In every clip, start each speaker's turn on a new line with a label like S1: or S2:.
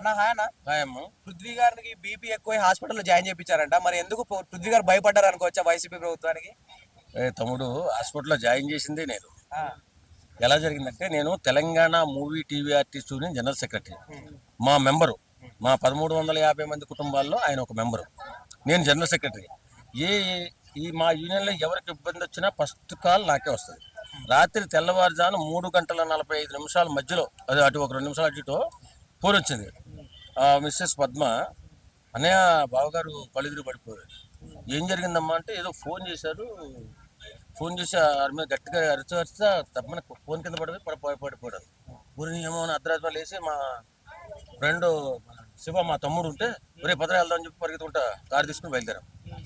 S1: అన్న హాయ్ అన్న.
S2: ఖాయమ్మ
S1: పృథ్వీ గారికి బీపీ ఎక్కువ హాస్పిటల్లో జాయిన్ చేయించారంట. మరి ఎందుకు పృథ్వీ గారు భయపడ్డారు అనుకోవచ్చా వైసీపీ ప్రభుత్వానికి?
S2: తమ్ముడు హాస్పిటల్లో జాయిన్ చేసిందే నేను. ఎలా జరిగిందంటే నేను Telangana movie TV artist union general secretary. మా మెంబరు మా పదమూడు వందల యాభై మంది కుటుంబాల్లో ఆయన ఒక మెంబరు. నేను జనరల్ సెక్రటరీ. ఏ ఈ మా యూనియన్లో ఎవరికి ఇబ్బంది వచ్చినా ఫస్ట్ కాల్ నాకే వస్తుంది. రాత్రి తెల్లవారుజాను మూడు గంటల నలభై ఐదు నిమిషాల మధ్యలో అది అటు ఒక రెండు నిమిషాలు అటు ఫోన్ వచ్చింది మిస్సెస్ పద్మ అన్నయ్య బావగారు పలుగురు పడిపోయారు. ఏం జరిగిందమ్మా అంటే ఏదో ఫోన్ చేశారు. ఫోన్ చేసి ఆమె మీద గట్టిగా అరిచి అరిచా తప్పని ఫోన్ కింద పడిపోయి పడి పడిపోయాడు గురిని ఏమో అని అర్ధరాత్రి వేసి మా ఫ్రెండ్ శివ మా తమ్ముడు ఉంటే ఒరే పదరా వెళ్దాం అని చెప్పి పరిగెత్తుకుంటా కారు తీసుకుని బయలుదేరాం.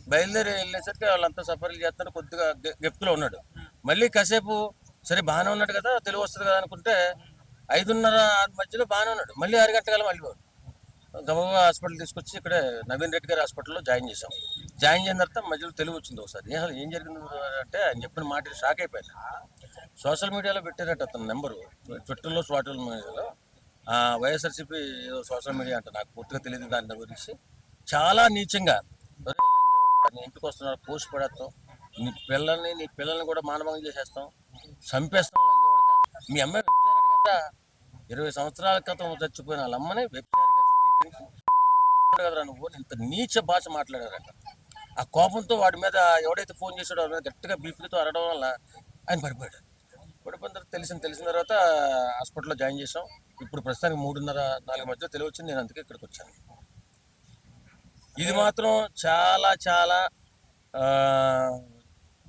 S2: బయలుదేరి వెళ్ళేసరికి వాళ్ళంతా సఫర్లు చేస్తున్నారు. కొద్దిగా గెప్తులో ఉన్నాడు. మళ్ళీ కాసేపు సరే బాగానే ఉన్నాడు కదా తెలివి వస్తుంది కదా అనుకుంటే ఐదున్నర ఆరు మధ్యలో బాగానే ఉన్నాడు. మళ్ళీ ఆరు గంటల మళ్ళీ పోయాడు. హాస్పిటల్ తీసుకొచ్చి ఇక్కడ నవీన్ రెడ్డి గారి హాస్పిటల్లో జాయిన్ చేసాం జాయిన్ చేసిన తర్వాత మధ్యలో తెలివి వచ్చింది ఒకసారి. అసలు ఏం జరిగింది అంటే ఆయన చెప్పిన మాట షాక్ అయిపోయాను సోషల్ మీడియాలో పెట్టారట అతని నెంబరు. ట్విట్టర్లో సోషల్ మీడియాలో. ఆ, వైఎస్ఆర్సీపీ ఏదో సోషల్ మీడియా అంటే నాకు పూర్తిగా తెలియదు దాని గురించి. చాలా నీచంగా నీ ఇంటికి వస్తున్నారు పోస్ట్ పడేస్తాం. నీ పిల్లల్ని నీ పిల్లల్ని కూడా మానభంగం చేసేస్తాం. చంపేస్తాం లంజావాడుగా మీ అమ్మాయి వెబ్చారాడు కదా ఇరవై సంవత్సరాల క్రితం చచ్చిపోయిన వాళ్ళ అమ్మని వెబ్చారిగా కదరా నువ్వు? ఇంత నీచ భాష మాట్లాడారంట ఆ కోపంతో వాడి మీద ఎవడైతే ఫోన్ చేసాడో వాడి మీద గట్టిగా బీపీతో అరవడం వల్ల ఆయన పడిపోయాడు. పడిపోయిన తర్వాత తెలిసిన తెలిసిన తర్వాత హాస్పిటల్లో జాయిన్ చేసాం ఇప్పుడు ప్రస్తుతానికి మూడున్నర నాలుగు మధ్య తెలివి వచ్చింది. నేను అందుకే ఇక్కడికి వచ్చాను. ఇది మాత్రం చాలా చాలా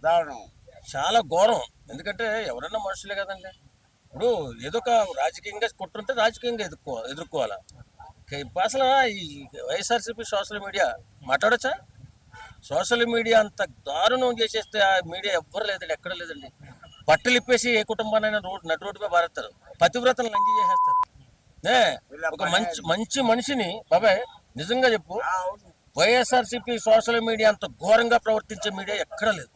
S3: దారుణం.
S2: చాలా ఘోరం. ఎందుకంటే ఎవరన్నా మనుషులే కదండి. ఇప్పుడు ఏదో ఒక రాజకీయంగా కొట్టుంటే రాజకీయంగా ఎదుర్కో ఎదుర్కోవాలా? ఇప్పుడు అసలు ఈ వైఎస్ఆర్సీపీ సోషల్ మీడియా మాట్లాడచ్చా? సోషల్ మీడియా అంత దారుణం చేసేస్తే ఆ మీడియా ఎవ్వరు లేదండి ఎక్కడ లేదండి. బట్టలు ఇప్పేసి ఏ కుటుంబానైనా రోడ్ నటు రోడ్డుపై పారేస్తారు. పతివ్రతను లంచి చేసేస్తారు. ఏ ఒక మంచి మంచి మనిషిని బాబాయ్ నిజంగా చెప్పు. వైఎస్ఆర్సీపీ సోషల్ మీడియా అంత ఘోరంగా ప్రవర్తించే మీడియా ఎక్కడ లేదు.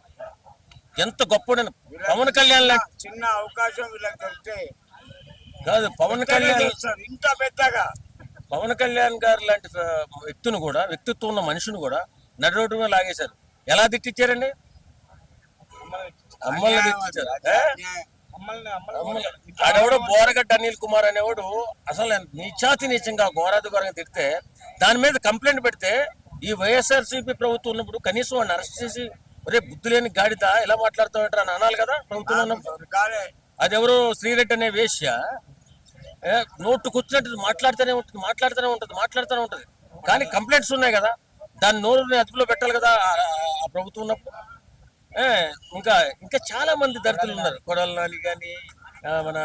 S2: ఎంత గొప్పడని. పవన్ కళ్యాణ్
S3: చిన్న అవకాశం
S2: కాదు పవన్ కళ్యాణ్
S3: ఇంత పెద్దగా.
S2: పవన్ కళ్యాణ్ గారు లాంటి వ్యక్తిని కూడా వ్యక్తిత్వం ఉన్న మనిషిని కూడా నడి రోడ్డు మీద లాగేశారు. ఎలా తిట్టించారండి అమ్మల్ని తిట్టించారు? అమ్మల్ని- ఆడెవడో బోరగడ్డ అనిల్ కుమార్ అనేవాడు అసలు నీచాతి నీచంగా ఘోరాది ఘోరంగా తిడితే దాని మీద కంప్లైంట్ పెడితే ఈ వైఎస్ఆర్సీపీ ప్రభుత్వం ఉన్నప్పుడు కనీసం వాడిని అరెస్ట్ చేసి ఒరే బుద్ధి లేని గాడిద ఇలా మాట్లాడుతావు అని అనాలి కదా ప్రభుత్వంలో ఉన్నప్పుడు?
S3: కాలే
S2: అది ఎవరు శ్రీరెడ్డి అనే వేశ్య ఏ, నోటు కూర్చున్నట్టు మాట్లాడుతూనే ఉంటుంది మాట్లాడుతూనే ఉంటుంది మాట్లాడుతూనే ఉంటుంది. కానీ కంప్లైంట్స్ ఉన్నాయి కదా దాని నోరుని అదుపులో పెట్టాలి కదా ఆ- ప్రభుత్వం ఉన్నప్పుడు. ఇంకా ఇంకా చాలా మంది దళితులు ఉన్నారు. కొడల నాని కానీ మన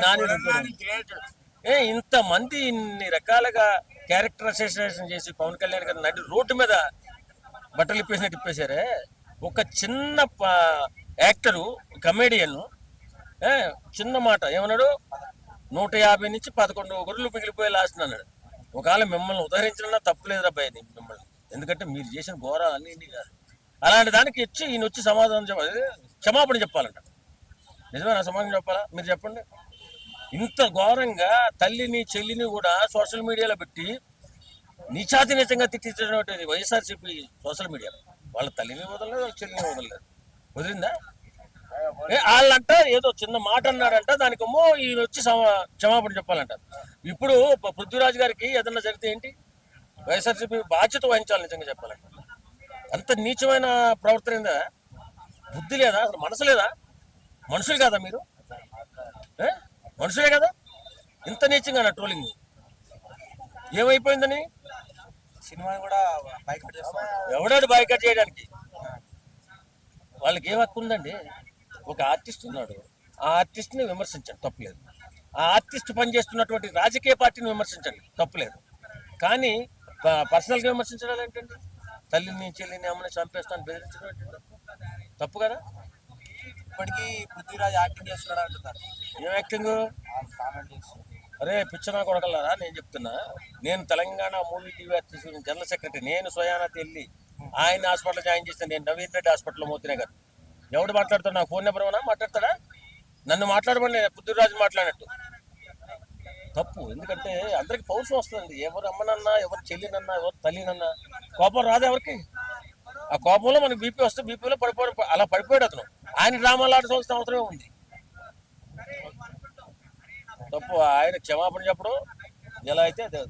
S2: నాని ఏ ఇంత మంది ఇన్ని రకాలుగా క్యారెక్టర్ అసోసియేషన్ చేసి పవన్ కళ్యాణ్ గారు నడి రోడ్డు మీద బట్టలు ఇప్పేసినట్టు ఇప్పేశారే. ఒక చిన్న యాక్టరు కమేడియన్ చిన్న మాట ఏమన్నాడు? నూట యాభై నుంచి పదకొండు గొర్రెలు మిగిలిపోయి లాస్ట్ అన్నాడు. ఒకవేళ మిమ్మల్ని ఉదహరించడం తప్పులేదు అబ్బాయి మిమ్మల్ని. ఎందుకంటే మీరు చేసిన ఘోరాలు అన్ని కాదు. అలాంటి దానికి వచ్చి ఈయన వచ్చి సమాధానం చెప్పాలి. క్షమాపణ చెప్పాలంట. నిజమేనా సమాధానం చెప్పాలా? మీరు చెప్పండి. ఇంత ఘోరంగా తల్లిని చెల్లిని కూడా సోషల్ మీడియాలో పెట్టి నిచాతి నిజంగా తిట్టించినటువంటి వైఎస్ఆర్సీపీ సోషల్ మీడియా వాళ్ళ తల్లిని వదలలేదు వాళ్ళ చెల్లిని వదలలేదు. వదిలిందా? వాళ్ళంట ఏదో చిన్న మాట అన్నాడంట దానికేమో ఈయన వచ్చి క్షమాపణ చెప్పాలంట. ఇప్పుడు పృథ్వీరాజ్ గారికి ఏదన్నా జరిగితే ఏంటి? వైఎస్ఆర్సీపీ బాధ్యత వహించాలి నిజంగా చెప్పాలంట. అంత నీచమైన ప్రవర్తన ఏందా? బుద్ధి లేదా? అసలు మనసు లేదా? మనుషులు కాదా మీరు? ఏ? మనుషులే కదా? ఇంత నీచంగా ట్రోలింగ్. ఏమైపోయిందని?
S1: సినిమాని కూడా బైకౌట్ చేస్తారు
S2: ఎవడాడు బాయ్కట్ చేయడానికి? వాళ్ళకి ఏం హక్కు ఉందండి? ఒక ఆర్టిస్ట్ ఉన్నాడు. ఆ ఆర్టిస్ట్ని విమర్శించండి తప్పులేదు. ఆ ఆర్టిస్ట్ పనిచేస్తున్నటువంటి రాజకీయ పార్టీని విమర్శించండి తప్పులేదు. కానీ పర్సనల్గా విమర్శించడం ఏంటండి? తల్లిని చెల్లిని అమ్మని చంపేస్తాను బెదిరించడం ఏంటండి? తప్పు? కదా?
S1: ఇప్పటికీ పృథ్వీరాజ్ యాక్టింగ్ చేస్తున్నాడు అంటున్నారు.
S2: ఏం యాక్టింగ్? అరే పిచ్చనా కొడగలరా నేను చెప్తున్నా. నేను Telangana movie TV artist general secretary నేను స్వయానా తెల్లి. ఆయన హాస్పిటల్ జాయిన్ చేస్తే నేను నవీన్ రెడ్డి హాస్పిటల్లో మోతినే గారు ఎవడు మాట్లాడుతాడు? నా ఫోన్ నెంబర్ ఏమన్నా మాట్లాడతాడా? నన్ను మాట్లాడమని నేను పృథ్వీరాజు మాట్లాడినట్టు. తప్పు. ఎందుకంటే అందరికి పౌరుషం వస్తుంది. ఎవరు అమ్మనన్నా ఎవరు చెల్లినన్నా ఎవరు తల్లినన్నా కోపం రాదు ఎవరికి? ఆ కోపంలో మనకి బీపీ వస్తే బీపీలో పడిపోయి అలా పడిపోయాడు అతను. ఆయన డ్రామాలు ఆడుకోవాల్సిన అవసరమే ఉంది. తప్పు. ఆయన క్షమాపణ చెప్పడం ఎలా అయితే అదే.